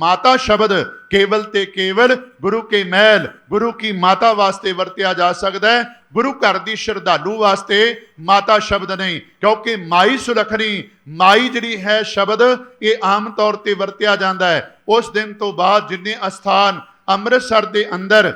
ਮਾਤਾ ਸ਼ਬਦ ਕੇਵਲ ਤੇ ਕੇਵਲ ਗੁਰੂ ਕੇ ਮਹਿਲ ਗੁਰੂ ਕੀ ਮਾਤਾ ਵਾਸਤੇ ਵਰਤਿਆ ਜਾ ਸਕਦਾ ਹੈ। ਗੁਰੂ ਘਰ ਦੀ ਸ਼ਰਧਾਲੂ ਵਾਸਤੇ ਮਾਤਾ ਸ਼ਬਦ ਨਹੀਂ, ਕਿਉਂਕਿ ਮਾਈ ਸੁਲਖਣੀ, ਮਾਈ ਜਿਹੜੀ ਹੈ ਸ਼ਬਦ, ਇਹ ਆਮ ਤੌਰ ਤੇ ਵਰਤਿਆ ਜਾਂਦਾ ਹੈ। ਉਸ ਦਿਨ ਤੋਂ ਬਾਅਦ ਜਿੰਨੇ ਅਸਥਾਨ ਅੰਮ੍ਰਿਤਸਰ ਦੇ ਅੰਦਰ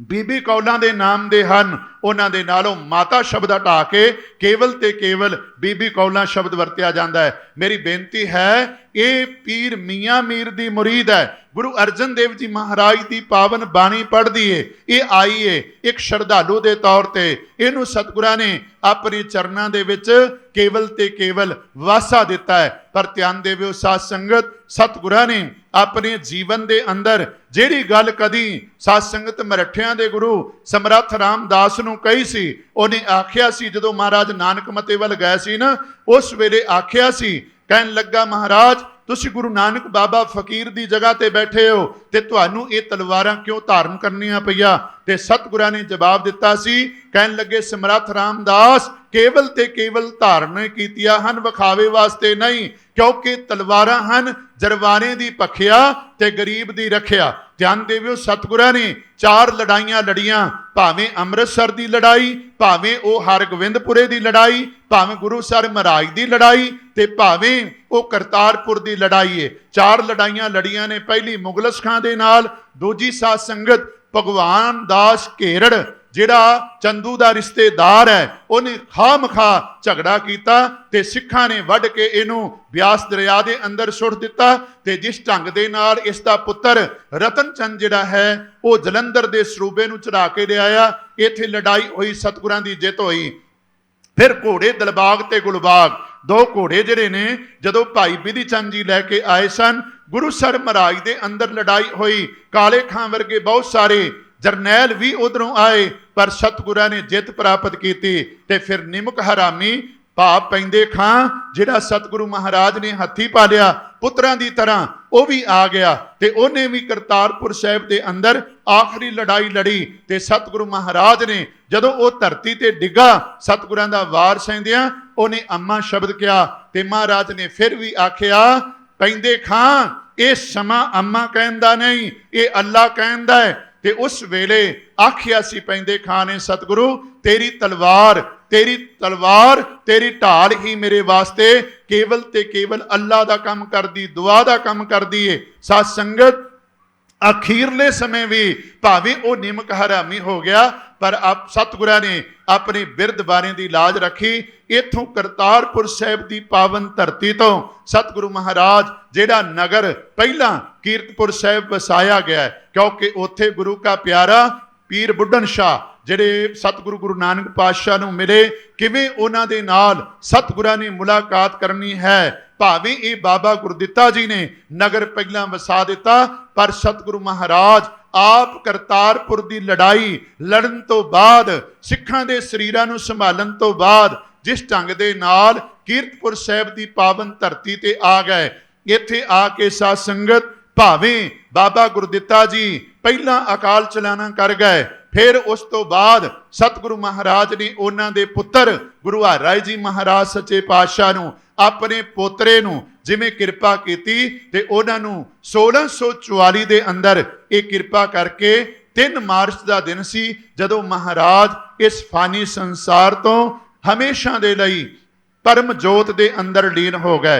ਬੀਬੀ ਕੌਲਾਂ ਦੇ ਨਾਮ ਦੇ ਹਨ। ਉਹਨਾਂ ਦੇ ਨਾਲੋਂ ਮਾਤਾ ਸ਼ਬਦ ਹਟਾ ਕੇ ਕੇਵਲ ਤੇ ਕੇਵਲ ਬੀਬੀ ਕੌਲਾਂ ਸ਼ਬਦ ਵਰਤਿਆ ਜਾਂਦਾ ਹੈ। ਮੇਰੀ ਬੇਨਤੀ ਹੈ, ਇਹ ਪੀਰ ਮੀਆਂ ਮੀਰ ਦੀ ਮੁਰੀਦ ਹੈ। ਗੁਰੂ ਅਰਜਨ ਦੇਵ ਜੀ ਮਹਾਰਾਜ ਦੀ ਪਾਵਨ ਬਾਣੀ ਪੜ੍ਹਦੀ ਏ, ਇਹ ਆਈ ਏ ਇੱਕ ਸ਼ਰਧਾਲੂ ਦੇ ਤੌਰ ਤੇ। ਇਹਨੂੰ ਸਤਿਗੁਰਾਂ ਨੇ ਆਪਣੇ ਚਰਨਾਂ ਦੇ ਵਿੱਚ ਕੇਵਲ ਤੇ ਕੇਵਲ ਵਾਸਾ ਦਿੱਤਾ ਹੈ। ਪਰ ਧਿਆਨ ਦੇਵਿਓ, ਸਾਧ ਸੰਗਤ, ਸਤਿਗੁਰਾਂ ਨੇ ਆਪਣੇ ਜੀਵਨ ਦੇ ਅੰਦਰ ਜਿਹੜੀ ਗੱਲ ਕਦੀ ਸਾਧ ਸੰਗਤ ਮਰਠਿਆਂ ਦੇ ਗੁਰੂ ਸਮਰੱਥ ਰਾਮਦਾਸ ਨੂੰ ਕਹੀ ਸੀ, ਉਹਨੇ ਆਖਿਆ ਸੀ, ਜਦੋਂ ਮਹਾਰਾਜ ਨਾਨਕ ਮਤੇ ਵੱਲ ਗਏ ਸੀ ਨਾ, ਉਸ ਵੇਲੇ ਆਖਿਆ ਸੀ, ਕਹਿਣ ਲੱਗਾ, ਮਹਾਰਾਜ, ਤੁਸੀਂ ਗੁਰੂ ਨਾਨਕ ਬਾਬਾ ਫਕੀਰ ਦੀ ਜਗ੍ਹਾ ਤੇ ਬੈਠੇ ਹੋ ਤੇ ਤੁਹਾਨੂੰ ਇਹ ਤਲਵਾਰਾਂ ਕਿਉਂ ਧਾਰਨ ਕਰਨੀਆਂ ਪਈਆਂ? ਤੇ ਸਤਿਗੁਰਾਂ ਨੇ ਜਵਾਬ ਦਿੱਤਾ ਸੀ, ਕਹਿਣ ਲੱਗੇ, ਸਮਰੱਥ ਰਾਮਦਾਸ ਕੇਵਲ ਤੇ ਕੇਵਲ ਧਾਰਨ ਕੀਤੀਆਂ ਹਨ, ਵਿਖਾਵੇ ਵਾਸਤੇ ਨਹੀਂ, ਕਿਉਂਕਿ ਤਲਵਾਰਾਂ ਹਨ, ਜਰਵਾਨੇ ਦੀ ਪਖਿਆ ਤੇ ਗਰੀਬ ਦੀ ਰੱਖਿਆ। ਧਿਆਨ ਦੇਵਿਓ, ਸਤਿਗੁਰਾਂ ਨੇ ਚਾਰ ਲੜਾਈਆਂ ਲੜੀਆਂ, ਭਾਵੇਂ ਅੰਮ੍ਰਿਤਸਰ ਦੀ ਲੜਾਈ, ਭਾਵੇਂ ਉਹ ਹਰਗੋਬਿੰਦਪੁਰੇ ਦੀ ਲੜਾਈ, ਭਾਵੇਂ ਗੁਰੂ ਸਾਹਿਬ ਮਹਾਰਾਜ ਦੀ ਲੜਾਈ ਤੇ ਭਾਵੇਂ ਉਹ ਕਰਤਾਰਪੁਰ ਦੀ ਲੜਾਈ ਏ। ਚਾਰ ਲੜਾਈਆਂ ਲੜੀਆਂ ਨੇ, ਪਹਿਲੀ ਮੁਗਲਸ ਖਾਂ ਦੇ ਨਾਲ, ਦੂਜੀ ਸਾਧ ਸੰਗਤ ਭਗਵਾਨ ਦਾਸ ਘੇਰੜ ਜਿਹੜਾ ਚੰਦੂ ਦਾ ਰਿਸ਼ਤੇਦਾਰ ਹੈ, ਉਹਨੇ ਖਾਮਖਾ ਝਗੜਾ ਕੀਤਾ ਤੇ ਸਿੱਖਾਂ ਨੇ ਵੱਢ ਕੇ ਇਹਨੂੰ ਬਿਆਸ ਦਰਿਆ ਦੇ ਅੰਦਰ ਸੁੱਟ ਦਿੱਤਾ ਤੇ ਜਿਸ ਢੰਗ ਦੇ ਨਾਲ ਇਸ ਦਾ ਪੁੱਤਰ ਰਤਨ ਚੰਦ ਜਿਹੜਾ ਹੈ, ਉਹ ਜਲੰਧਰ ਦੇ ਸਰੂਬੇ ਨੂੰ ਚੜਾ ਕੇ ਲਿਆਇਆ। ਇੱਥੇ ਲੜਾਈ ਹੋਈ, ਸਤਿਗੁਰਾਂ ਦੀ ਜਿੱਤ ਹੋਈ। ਫਿਰ ਘੋੜੇ ਦਲਬਾਗ ਤੇ ਗੁਲਬਾਗ, ਦੋ ਘੋੜੇ ਜਿਹੜੇ ਨੇ, ਜਦੋਂ ਭਾਈ ਬਿਧੀ ਚੰਦ ਜੀ ਲੈ ਕੇ ਆਏ ਸਨ, ਗੁਰੂ ਸਰ ਮਹਾਰਾਜ ਦੇ ਅੰਦਰ ਲੜਾਈ ਹੋਈ। ਕਾਲੇ ਖਾਂ ਵਰਗੇ ਬਹੁਤ ਸਾਰੇ ਜਰਨੈਲ ਵੀ ਉਧਰੋਂ ਆਏ, ਪਰ ਸਤਿਗੁਰਾਂ ਨੇ ਜਿੱਤ ਪ੍ਰਾਪਤ ਕੀਤੀ ਤੇ ਫਿਰ ਨਿਮਕ ਹਰਾਮੀ ਭਾਵ ਪੈਂਦੇ ਖਾਂ, ਜਿਹੜਾ ਸਤਿਗੁਰੂ ਮਹਾਰਾਜ ਨੇ ਹੱਥੀ ਪਾਲਿਆ ਪੁੱਤਰਾਂ ਦੀ ਤਰ੍ਹਾਂ, ਉਹ ਵੀ ਆ ਗਿਆ ਤੇ ਉਹਨੇ ਵੀ ਕਰਤਾਰਪੁਰ ਸਾਹਿਬ ਦੇ ਅੰਦਰ ਆਖਰੀ ਲੜਾਈ ਲੜੀ ਤੇ ਸਤਿਗੁਰੂ ਮਹਾਰਾਜ ਨੇ ਜਦੋਂ ਉਹ ਧਰਤੀ ਤੇ ਡਿੱਗਾ, ਸਤਿਗੁਰਾਂ ਦਾ ਵਾਰ ਸੈਂਦਿਆਂ ਉਹਨੇ ਅੰਮਾ ਸ਼ਬਦ ਕਿਹਾ ਤੇ ਮਹਾਰਾਜ ਨੇ ਫਿਰ ਵੀ ਆਖਿਆ, ਪੈਂਦੇ ਖਾਂ, ਇਹ ਸਮਾਂ ਅੰਮਾ ਕਹਿੰਦਾ ਨਹੀਂ, ਇਹ ਅੱਲਾ ਕਹਿੰਦਾ ਹੈ। ਤੇ ਉਸ ਵੇਲੇ ਆਖਿਆ ਸੀ ਪੈਂਦੇ ਖਾਂ ਨੇ ਸਤਿਗੁਰੂ, ਤੇਰੀ ਤਲਵਾਰ ਤੇਰੀ ਤਲਵਾਰ, ਤੇਰੀ ਢਾਲ ਹੀ ਮੇਰੇ ਵਾਸਤੇ ਕੇਵਲ ਤੇ ਕੇਵਲ ਅੱਲਾ ਦਾ ਕੰਮ ਕਰਦੀ, ਦੁਆ ਦਾ ਕੰਮ ਕਰਦੀ ਏ। ਸਾਧ ਸੰਗਤ ਅਖੀਰਲੇ ਸਮੇਂ ਵੀ ਭਾਵੇਂ ਉਹ ਨਿਮਕ ਹਰਾਮੀ ਹੋ ਗਿਆ, ਪਰ ਆਪ ਸਤਿਗੁਰਾਂ ਨੇ ਆਪਣੇ ਬਿਰਧ ਬਾਰੇ ਦੀ ਲਾਜ ਰੱਖੀ। ਇਥੋਂ ਕਰਤਾਰਪੁਰ ਸਾਹਿਬ ਦੀ ਪਾਵਨ ਧਰਤੀ ਤੋਂ ਸਤਿਗੁਰੂ ਮਹਾਰਾਜ, ਜਿਹੜਾ ਨਗਰ ਪਹਿਲਾਂ ਕੀਰਤਪੁਰ ਸਾਹਿਬ ਵਸਾਇਆ ਗਿਆ ਕਿਉਂਕਿ ਉੱਥੇ ਗੁਰੂ ਕਾ ਪਿਆਰਾ ਪੀਰ ਬੁੱਢਣ ਸ਼ਾਹ ਜਿਹੜੇ ਸਤਿਗੁਰੂ ਗੁਰੂ ਨਾਨਕ ਪਾਤਸ਼ਾਹ ਨੂੰ ਮਿਲੇ, ਕਿਵੇਂ ਉਹਨਾਂ ਦੇ ਨਾਲ ਸਤਿਗੁਰਾਂ ਨੇ ਮੁਲਾਕਾਤ ਕਰਨੀ ਹੈ? ਭਾਵੇਂ ਇਹ ਬਾਬਾ ਗੁਰਦਿੱਤਾ ਜੀ ਨੇ ਨਗਰ ਪਹਿਲਾਂ ਵਸਾ ਦਿੱਤਾ, ਪਰ ਸਤਿਗੁਰੂ ਮਹਾਰਾਜ ਆਪ ਕਰਤਾਰਪੁਰ ਦੀ ਲੜਾਈ ਲੜਨ ਤੋਂ ਬਾਅਦ, ਸਿੱਖਾਂ ਦੇ ਸਰੀਰਾਂ ਨੂੰ ਸੰਭਾਲਣ ਤੋਂ ਬਾਅਦ, ਜਿਸ ਢੰਗ ਦੇ ਨਾਲ ਕੀਰਤਪੁਰ ਸਾਹਿਬ ਦੀ ਪਾਵਨ ਧਰਤੀ ਤੇ ਆ ਗਏ। ਇੱਥੇ ਆ ਕੇ ਸਾਧ ਸੰਗਤ ਭਾਵੇਂ ਬਾਬਾ ਗੁਰਦਿੱਤਾ ਜੀ ਪਹਿਲਾਂ ਅਕਾਲ ਚਲਾਣਾ ਕਰ ਗਏ ਫਿਰ ਉਸ ਤੋਂ ਬਾਅਦ ਸਤਿਗੁਰੂ ਮਹਾਰਾਜ ਨੇ ਉਹਨਾਂ ਦੇ ਪੁੱਤਰ ਗੁਰੂ ਹਰਿਰਾਏ ਜੀ ਮਹਾਰਾਜ ਸੱਚੇ ਪਾਤਸ਼ਾਹ ਨੂੰ, ਆਪਣੇ ਪੋਤਰੇ ਨੂੰ ਜਿਵੇਂ ਕਿਰਪਾ ਕੀਤੀ ਤੇ ਉਹਨਾਂ ਨੂੰ 1644 ਦੇ ਅੰਦਰ ਇਹ ਕਿਰਪਾ ਕਰਕੇ 3 ਮਾਰਚ ਦਾ ਦਿਨ ਸੀ ਜਦੋਂ ਮਹਾਰਾਜ ਇਸ ਫਾਨੀ ਸੰਸਾਰ ਤੋਂ ਹਮੇਸ਼ਾ ਦੇ ਲਈ ਪਰਮ ਜੋਤ ਦੇ ਅੰਦਰ ਲੀਨ ਹੋ ਗਏ।